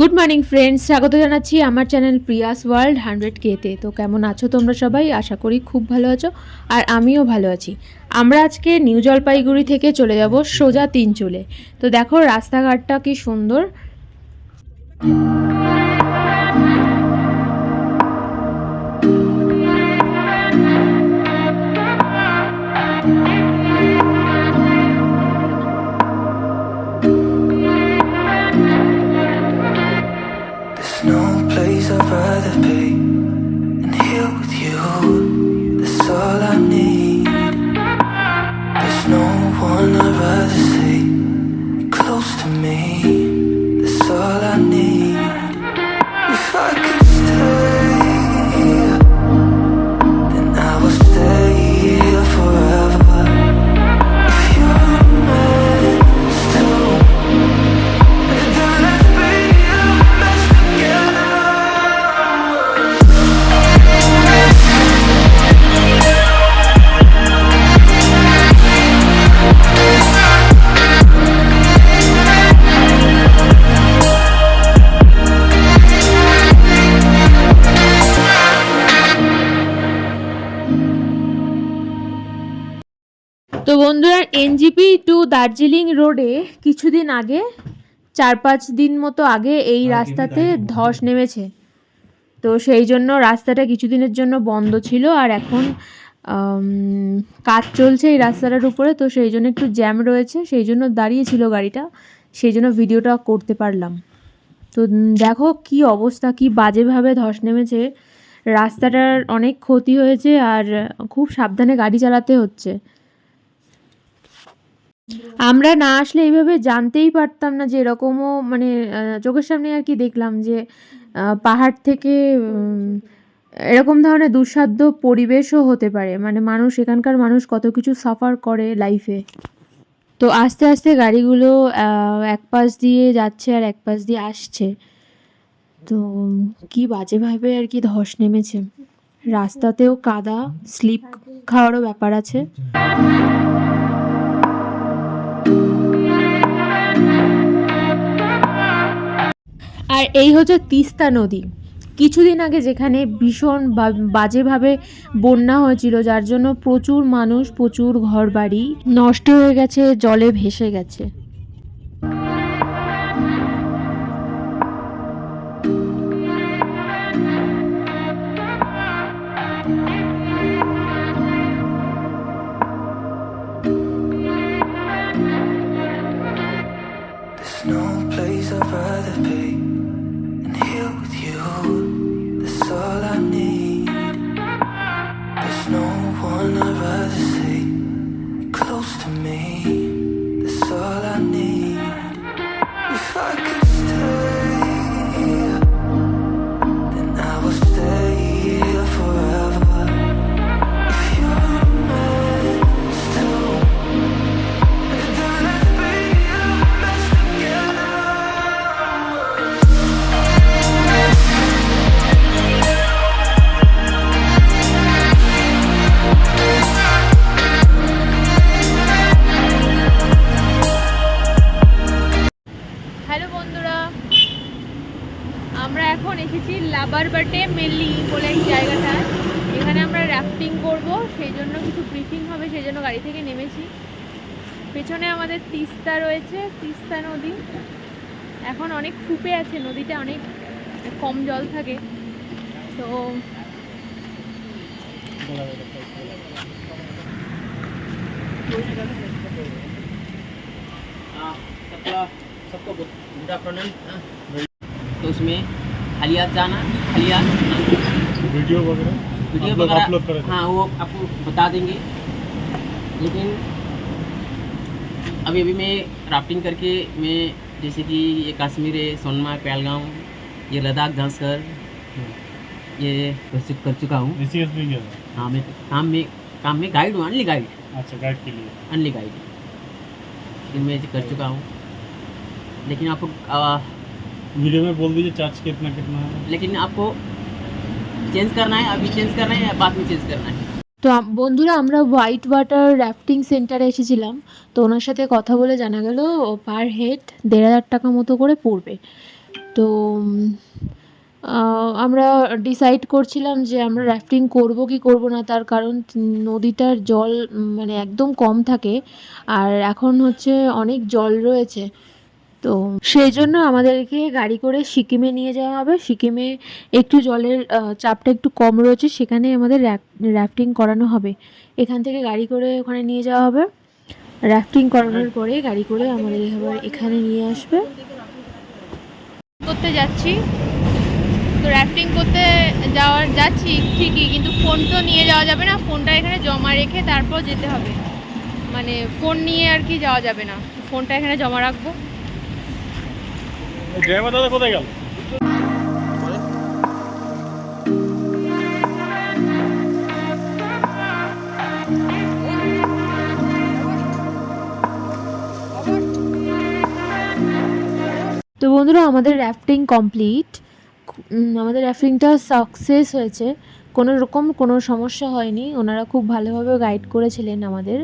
Good morning friends স্বাগত জানাচ্ছি আমার চ্যানেল প্রিয়াস ওয়ার্ল্ড হান্ড্রেড কেতে তো কেমন আছো তোমরা সবাই? আশা করি খুব ভালো আছো আর আমিও ভালো আছি। আমরা আজকে নিউ জলপাইগুড়ি থেকে চলে যাব সোজা তিনচুলে। তো দেখো রাস্তাঘাটটা কি সুন্দর। এনজিপি টু দার্জিলিং রোডে কিছুদিন আগে চার পাঁচ দিন মতো আগে এই রাস্তাতে ধস নেমেছে। তো সেই জন্য রাস্তাটা কিছুদিনের জন্য বন্ধ ছিল আর এখন কাজ চলছে এই রাস্তাটার উপরে। তো সেই জন্য একটু জ্যাম রয়েছে সেই জন্য দাঁড়িয়েছিল গাড়িটা। সেই জন্য ভিডিওটা করতে পারলাম। তো দেখো কি অবস্থা কি বাজেভাবে ধস নেমেছে। রাস্তাটার অনেক ক্ষতি হয়েছে আর খুব সাবধানে গাড়ি চালাতে হচ্ছে। আমরা না আসলে এইভাবে জানতেই পারতাম না যে এরকমও মানে চোখের সামনে আর কি দেখলাম যে পাহাড় থেকে এরকম ধরনের দুঃসাধ্য পরিবেশও হতে পারে। মানে মানুষ, এখানকার মানুষ কত কিছু সাফার করে লাইফে তো আস্তে আস্তে গাড়িগুলো এক পাশ দিয়ে যাচ্ছে আর এক পাশ দিয়ে আসছে। তো কি বাজেভাবে আর কি ধস নেমেছে। রাস্তাতেও কাদা, স্লিপ খাওয়ারও ব্যাপার আছে। আর এই হচ্ছে তিস্তা নদী। কিছুদিন আগে যেখানে ভীষণ বাজেভাবে বন্যা হয়েছিল, যার জন্য প্রচুর মানুষ, প্রচুর ঘরবাড়ি নষ্ট হয়ে গেছে, জলে ভেসে গেছে। এখন এসেছি লাবারবাটে মেলি বলে এই জায়গাটা এখানে আমরা র্যাফটিং করব সেই জন্য কিছু ব্রিফিং হবে সেই জন্য গাড়ি থেকে নেমেছি পেছনে আমাদের তিস্তা রয়েছে তিস্তা নদী এখন অনেক ফুপে আছে নদীটা অনেক কম জল থাকে তো हाँ, सबका सबको गुड आफ्टरनून हाँ। तो उसमें खालियात जाना खालियात वीडियो वगैरह? वीडियो वगैरह हाँ वो आपको बता देंगे। लेकिन अभी अभी मैं राफ्टिंग करके मैं जैसे कि ये कश्मीर है सोनमार्ग पहलगाम ये लद्दाख घासकर ये कर चुक- कर चुका हूँ। हाँ मैं काम में काम में गाइड हूँ अनली गाइड अच्छा गाइड के लिए। अनली गाइड लेकिन मैं कर चुका हूँ। लेकिन आपको वीडियो में बोल दीजिए चार्ज कितना कितना है लेकिन आपको चेंज करना है अभी चेंज करना है या बाद में चेंज करना है তো আম- বন্ধুরা আমরা হোয়াইট ওয়াটার র্যাফটিং সেন্টারে এসেছিলাম তো ওনার সাথে কথা বলে জানা গেল পার হেড দেড় হাজার টাকা মতো করে পড়বে তো উম, আহ, আমরা ডিসাইড করছিলাম যে আমরা রাফটিং করব কি করব না তার কারণ নদীটার জল উম, মানে একদম কম থাকে আর এখন হচ্ছে অনেক জল রয়েছে তো সেই জন্য আমাদেরকে গাড়ি করে সিকিমে নিয়ে যাওয়া হবে। সিকিমে একটু জলের চাপটা একটু কম রয়েছে, সেখানে আমাদের র্যাফটিং করানো হবে। এখান থেকে গাড়ি করে ওখানে নিয়ে যাওয়া হবে। র্যাফটিং করানোর পরে গাড়ি করে আমাদের এবার এখানে নিয়ে আসবে। করতে যাচ্ছি। তো র্যাফটিং করতে যাওয়ার, যাচ্ছি ঠিকই, কিন্তু ফোন তো নিয়ে যাওয়া যাবে না। ফোনটা এখানে জমা রেখে তারপর যেতে হবে। মানে ফোন নিয়ে আর কি যাওয়া যাবে না। ফোনটা এখানে জমা রাখব। ড্রাইভার দাদা কোথায় গেল? তো বন্ধুরা, আমাদের র্যাফটিং কমপ্লিট আমাদের র্যাফটিংটা সাকসেস হয়েছে। কোনো রকম কোনো সমস্যা হয়নি। ওনারা খুব ভালোভাবে গাইড করেছিলেন আমাদের।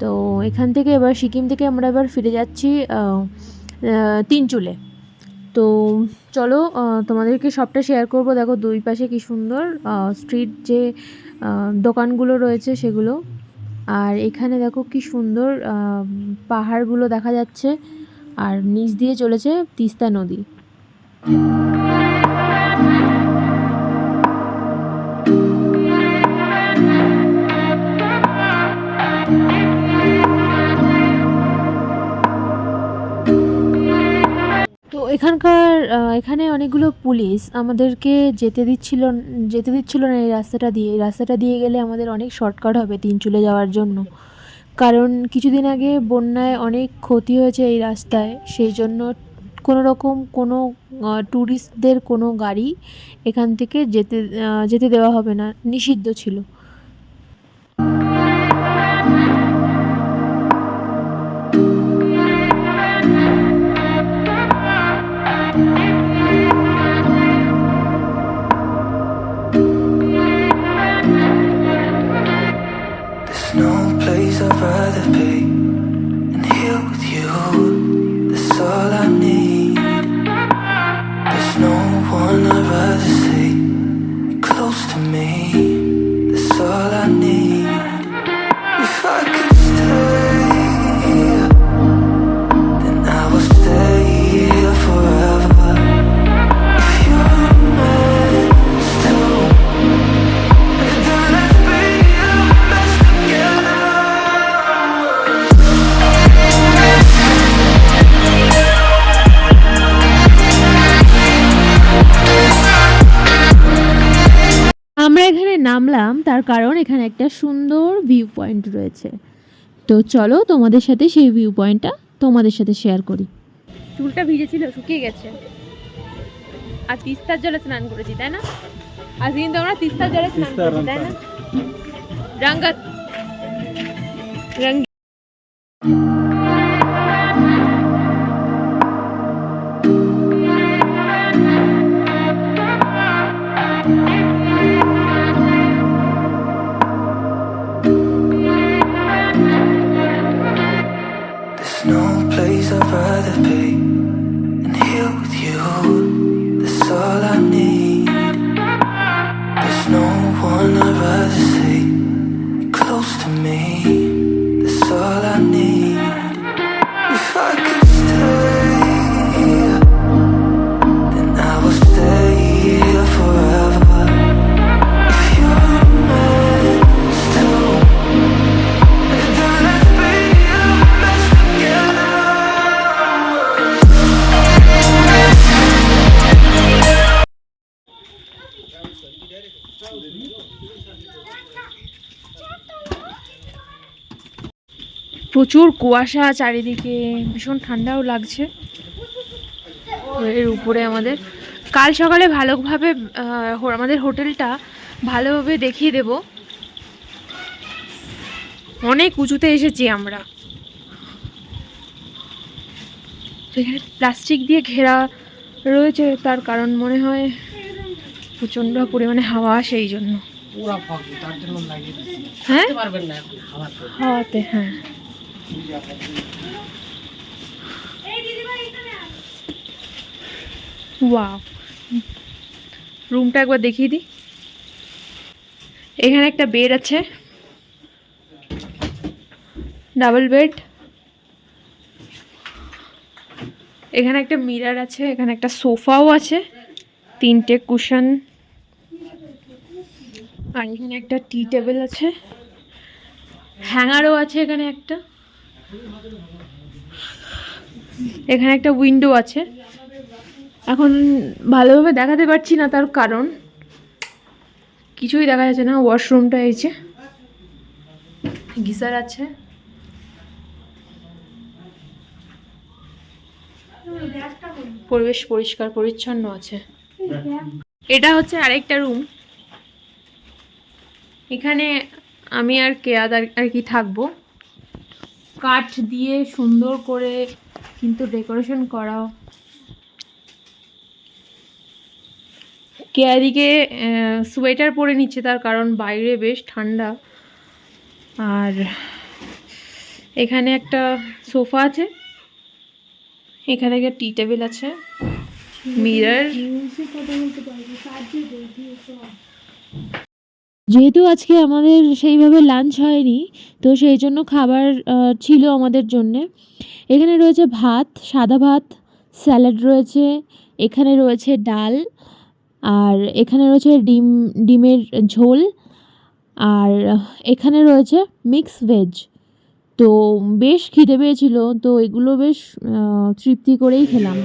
তো এখান থেকে এবার সিকিম থেকে আমরা এবার ফিরে যাচ্ছি তিনচুলে। তো চলো তোমাদেরকে সবটা শেয়ার করব। দেখো, দুই পাশে কি সুন্দর স্ট্রিট যে দোকানগুলো রয়েছে সেগুলো। আর এখানে দেখো কি সুন্দর পাহাড়গুলো দেখা যাচ্ছে। আর নিচ দিয়ে চলেছে তিস্তা নদী। এখানকার এখানে অনেকগুলো পুলিশ আমাদেরকে যেতে দিচ্ছিল যেতে দিচ্ছিল না এই রাস্তাটা দিয়ে। এই রাস্তাটা দিয়ে গেলে আমাদের অনেক শর্টকাট হবে তিনচুলে যাওয়ার জন্য। কারণ কিছুদিন আগে বন্যায় অনেক ক্ষতি হয়েছে এই রাস্তায়। সেই জন্য কোনো রকম কোনো ট্যুরিস্টদের কোনো গাড়ি এখান থেকে যেতে যেতে দেওয়া হবে না। নিষিদ্ধ ছিল। নামলাম তার কারণ এখানে একটা সুন্দর ভিউ পয়েন্ট রয়েছে। তো চলো তোমাদের সাথে সেই ভিউ পয়েন্টটা তোমাদের সাথে শেয়ার করি। চুলটা ভিজেছিল শুকিয়ে গেছে। আর তিস্তার জলে স্নান করেছি তাই না? আজ কিন্তু আমরা তিস্তার জলে স্নান করেছি তাই না? রঙ্গত রঙ্গ none of us. প্রচুর কুয়াশা চারিদিকে ভীষণ ঠান্ডাও লাগছে। এর উপরে আমাদের। কাল সকালে ভালোভাবে আমাদের হোটেলটা ভালোভাবে দেখিয়ে দেব। অনেক উঁচুতে এসেছি আমরা। সেখানে প্লাস্টিক দিয়ে ঘেরা রয়েছে তার কারণ মনে হয় প্রচণ্ড পরিমাণে হাওয়া সেই জন্য। হ্যাঁ? হাওয়াতে হ্যাঁ। রুমটা একবার দেখিয়ে দিই। এখানে একটা বেড আছে। ডাবল বেড এখানে একটা মিরার আছে, এখানে একটা সোফাও আছে, তিনটে কুশন আর এখানে একটা টি টেবিল আছে। হ্যাঙ্গারও আছে এখানে একটা। এখানে একটা উইন্ডো আছে। এখন ভালোভাবে দেখাতে পারছি না তার কারণ। কিছুই দেখা যাচ্ছে না ওয়াশরুমটা এই যে। গিজার আছে। পরিবেশ পরিষ্কার, পরিচ্ছন্ন আছে। এটা হচ্ছে আরেকটা রুম এখানে আমি আর কেয়াদ আর আর কি থাকব। কাঠ দিয়ে সুন্দর করে কিন্তু ডেকোরেশন করা। কেয়াদিকে সোয়েটার পরে নিচ্ছে তার কারণ বাইরে বেশ ঠান্ডা। আর এখানে একটা সোফা আছে। এখানে একটা টি টেবিল আছে। মিরর। যেহেতু আজকে আমাদের সেইভাবে লাঞ্চ হয়নি, তো সেই জন্য খাবার ছিল আমাদের জন্যে। এখানে রয়েছে ভাত, সাদা ভাত, স্যালাড রয়েছে, এখানে রয়েছে ডাল, আর এখানে রয়েছে ডিম, ডিমের ঝোল, আর এখানে রয়েছে মিক্স ভেজ তো বেশ খিদে পেয়েছিল, তো এগুলো বেশ তৃপ্তি করেই খেলাম।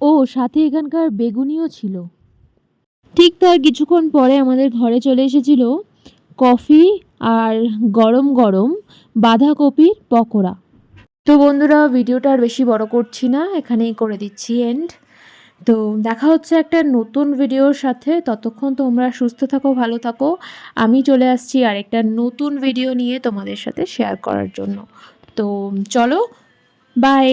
ও, সাথে এখানকার বেগুনিও ছিল। ঠিক তার কিছুক্ষণ পরে আমাদের ঘরে চলে এসেছিল কফি আর গরম গরম বাঁধাকপির পকোড়া। তো বন্ধুরা, ভিডিওটা আর বেশি বড় করছি না, এখানেই করে দিচ্ছি এন্ড তো দেখা হচ্ছে একটা নতুন ভিডিওর সাথে। ততক্ষণ তোমরা সুস্থ থাকো, ভালো থাকো। আমি চলে আসছি আর একটা নতুন ভিডিও নিয়ে তোমাদের সাথে শেয়ার করার জন্য। তো চলো বাই